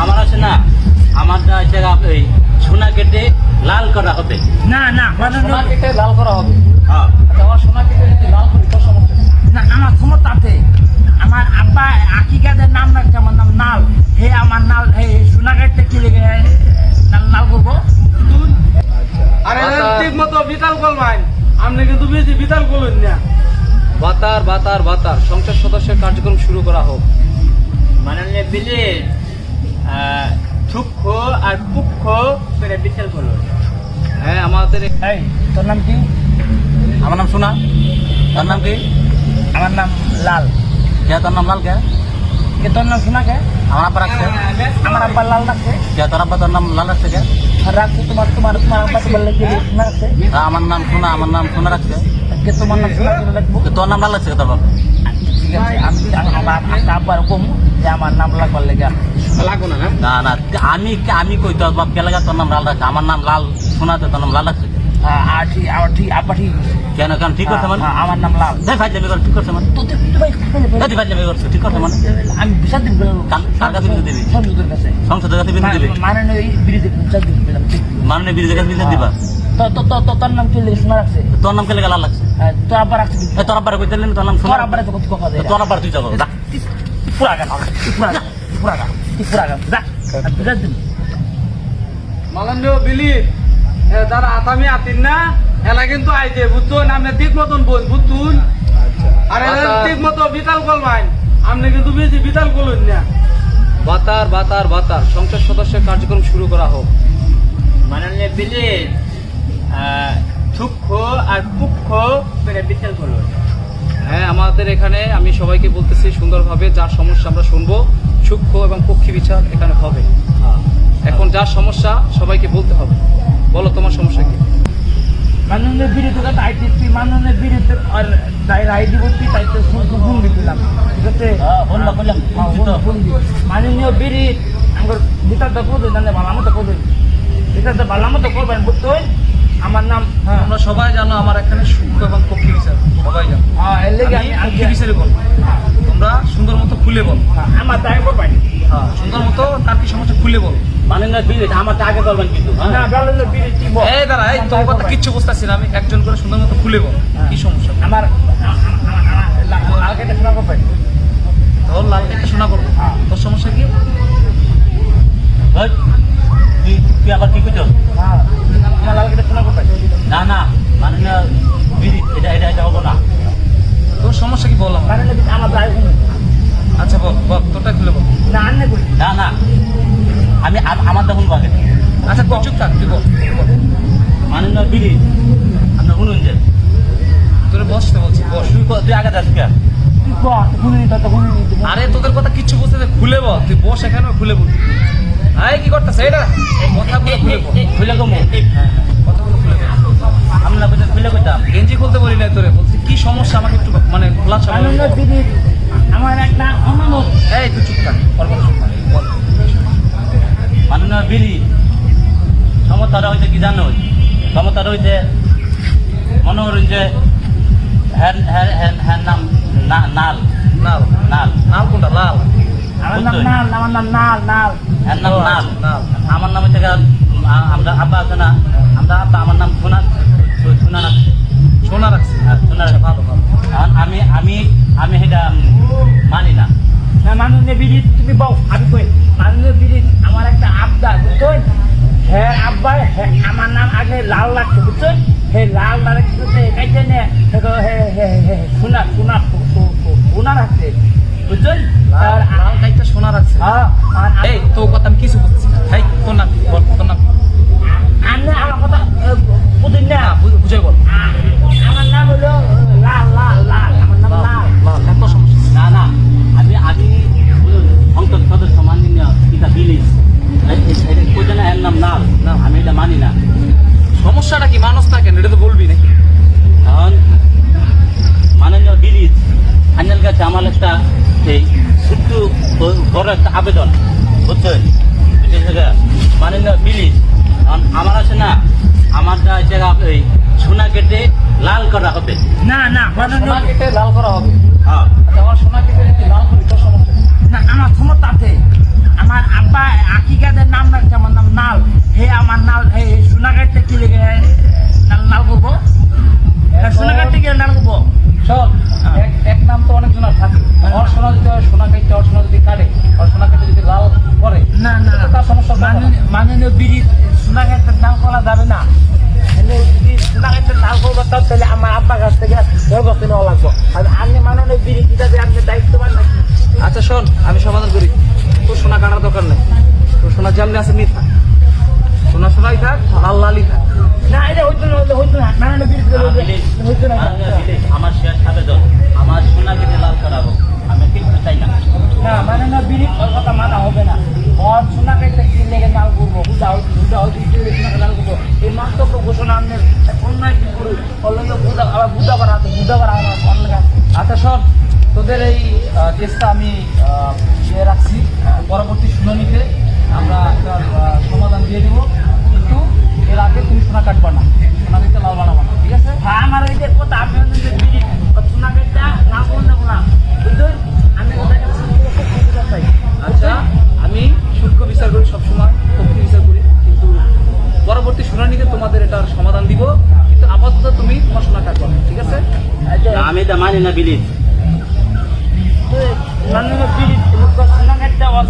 আমার আছে না আমারটা আপ- এই সোনা কেটে লাল করা হবে। না না সোনা কেটে লাল করা হবে। হ্যাঁ। আচ্ছা আমার সোনা কেটে যদি লাল করি তোর সমস্যা না আমার ক্ষমতাতে আমার আব্বা আকিকাদের নাম রাখছে আমার নাম নাল। হে আমার নাল হে সোনাগাড়িতে কি লেগে নাল নাল করব? আরে ঠিক মতো বিতাল করবেন আপনি কিন্তু বেশি বিতাল করলেন না। বাতার বাতার বাতার। সংসদ সদস্যের কার্যক্রম শুরু করা হোক। মাননীয় বিলের সূক্ষ্ম আর পুক্ষ করে বিচার করল হ্যাঁ আমাদের এই তোর নাম কি? আমার নাম সোনা। তার নাম কি? আমার নাম লাল। কে তোর নাম লাল কে? কে তোর নাম সোনা কে? আমার আব্বা রাখছে আমার আব্বা লাল রাখছে কে? তোর আব্বা তোর নাম লাল রাখছে কে? আর রাখছে তোমার তোমার তোমার আব্বা তো বললে কি সোনা রাখছে হ্যাঁ, আমার নাম সোনা আমার নাম সোনা রাখছে। কে তোমার নাম সোনা রাখব তোর নাম লাল রাখছে কে তোর বাবা? ঠিক আছে আমি আমি আমার আব্বার কম যে আমার নাম লাগবার লেগে। লাগবো না হ্যাঁ? না না আমি আমি কই তোর বাপ কে লাগা তোর নাম লাল রাখছে? আমার নাম লাল সোনাতে তোর নাম লাল রাখছে? আর ঠিক আমার ঠিক আব্বা ঠিক কেন কেন ঠিক করছে মানে? হ্যাঁ, আমার নাম লাল। দেখ ভাই ঠিক করছে মানে? ভাই ভাই ঠিক মানে? আমি বিচার দিন কার- কাছে দিবি? সংসদের কাছে। সংসদের কাছে বিরোধী দিবে? মাননীয় বিরোধী বিচার দিন মাননীয় বিরোধী কাছে দিবা? তোর নাম কি শোনা রাখছে? তোর নাম কে লাল লাগছে হ্যাঁ, তোর আব্বা রাখছে তোর আব্বার কই দিলেন তোর নাম তোর আব্বারে তো কত কথা তোর আব্বার তুই যাব পুরা গা পুরা গা পুরা গা পুরা গা যা। বিচার দিন মালান্ডীয় বিলিপ যারা আতামি আতিন না এলা কিন্তু আইতে ঠিক মতন বোন বুঝতুন আর ঠিক মতো বিতাল কিন্তু বেশি বিতাল করলেন না। বাতার বাতার বাতার। সংসদ সদস্যের কার্যক্রম শুরু করা হোক। মাননীয় বিলের সূক্ষ্ম আর পুক্ষ বিচার করল হ্যাঁ আমাদের এখানে আমি সবাইকে বলতেছি সুন্দরভাবে যার সমস্যা আমরা শুনব সূক্ষ্ম এবং পক্ষী বিচার এখানে হবে। এখন যার সমস্যা সবাইকে বলতে হবে। বলো তোমার সমস্যা কি? মাননীয় বিরোধী কথা আইটিসি মাননীয় বিরোধী আর তাই রায় দিবসী তাই তো শুনতে ফোন দিলাম। ঠিক আছে? হ্যাঁ, ফোন না করলাম। হ্যাঁ, ফোন- ফোন দি। মাননীয় বিরি আমার বিচারটা করবে জানে ভালো মতো করবে বিচারটা ভালো মতো করবেন বুঝতেন আমার নাম হ্যাঁ। তোমরা সবাই জানো আমার এখানে সূক্ষ্ম এবং পক্ষী বিচার সবাই জানো। হ্যাঁ আমি বিচারে বলব। তোমরা সুন্দর মতো খুলে বলো। হ্যাঁ, আমার তাই করবেন হ্যাঁ সুন্দর মতো তার কি সমস্যা খুলে বলো। আমার আগে করবেন কিন্তু হ্যাঁ? না মাননীয় বিরি এই দাঁড়া এই তোমার কথা কিচ্ছু বুঝতেছি না আমি একজন করে সুন্দর মতো খুলে বলো কি সমস্যা? আমার লাল কেটে শোনা করবেন। তোর লাল একটা শোনা করব। তোর সমস্যা কি? তুই তুই আবার কি করছ হ্যাঁ। আমার লাল কেটে শোনা আচ্ছা চুপ থাক তুই বল। তুই বল। মাননীয় বিধি আপনি শুনুন যে তোরে বসতে বলছি বস। তুই তুই আগে যাস কে আরে তোদের কথা কিচ্ছু বুঝতে দে, খুলে বল। তুই বস এখানে খুলে বল। আরে কি করতেছ? এটা কথাগুলো খুলে বল। খুলে কমো। খুলে বল। আমরা কোথায় খুলে কইতাম। গেঞ্জি খুলতে বলি না তোরে বলছি কি সমস্যা? আমাকে একটু মানে খোলা মাননীয় সময় আমার হইতে মনে করেন যে হ্যান হ্যান হ্যান হ্যান নাম না- নাল। নাল। নাল। নাল কোনটা? লাল। আমার নাম নাল আমার নাম নাল নাল। হ্যার নাম নাল। আমার নাম থেকে আমরা আব্বা আছে না আমরা আব্বা আমার নাম সোনা আব্বা হ্যাঁ আমার নাম আগে লাল লাগছে বুঝছ? হে লাল নে হে হে হে সোনা সোনা সোনা রাখছে বুঝছেন আর লাল কাইটা সোনা রাখছে হ্যাঁ আর এই তোর কথা সস্তা কেন? এটা তো বলবি নাকি? এখন মাননীয় ব্রিজ কাছে আমার একটা এই ছোট্ট বড় একটা আবেদন বুঝছেন? মাননীয় ব্রিজ আমার আছে না আমার জায়গা এই সোনা কেটে লাল করা হবে। না না সোনা কেটে লাল করা হবে। হ্যাঁ। আচ্ছা, আমার সোনা কেটে লাল করি তো সমস্যা না আমার ক্ষমতাতে আমার আব্বা আকিকাদের নাম রাখছে আমার নাম নাল। হে আমার নাল হে সোনা কেটে কি মাননীয় বিড়ি সোনা ক্ষেত্রে দাম করা যাবে না কিন্তু যদি সোনা ক্ষেত্রে করব তাহলে আমার আব্বার কাছ থেকে ব্যবস্থা নেওয়া লাগবো আর আপনি মাননীয় বিড়ি যে আপনি দায়িত্ববান নাকি আচ্ছা শোন আমি সমাধান করি তোর সোনা কাটার দরকার নেই তোর সোনা যেমনি আছে মিথ্যা সোনা সোনাই থাক লাল লালই থাক না এটা হইতো না হইতো- না মাননীয় বিড়ি হইতো না তোদের এই কেসটা আমি ইয়ে রাখছি। পরবর্তী শুনানিতে আমরা একটা সমাধান দিয়ে দেবো। কিন্তু এর আগে তুমি সোনা কাটবা না সোনা দিতে লাল বানাবো না ঠিক আছে? হ্যাঁ আমার এই কথা আপনি সোনা না না বুঝলেন আমি চাই। আচ্ছা আমি সূক্ষ্ম বিচার করি সবসময় পক্ষে বিচার করি। কিন্তু পরবর্তী শুনানিতে তোমাদের এটার সমাধান দিব। কিন্তু আপাতত তুমি তোমার সোনা কাটবা ঠিক আছে? আমি মানি না বিলিত মাননীয় বিড়ি সোনা কেটে ওর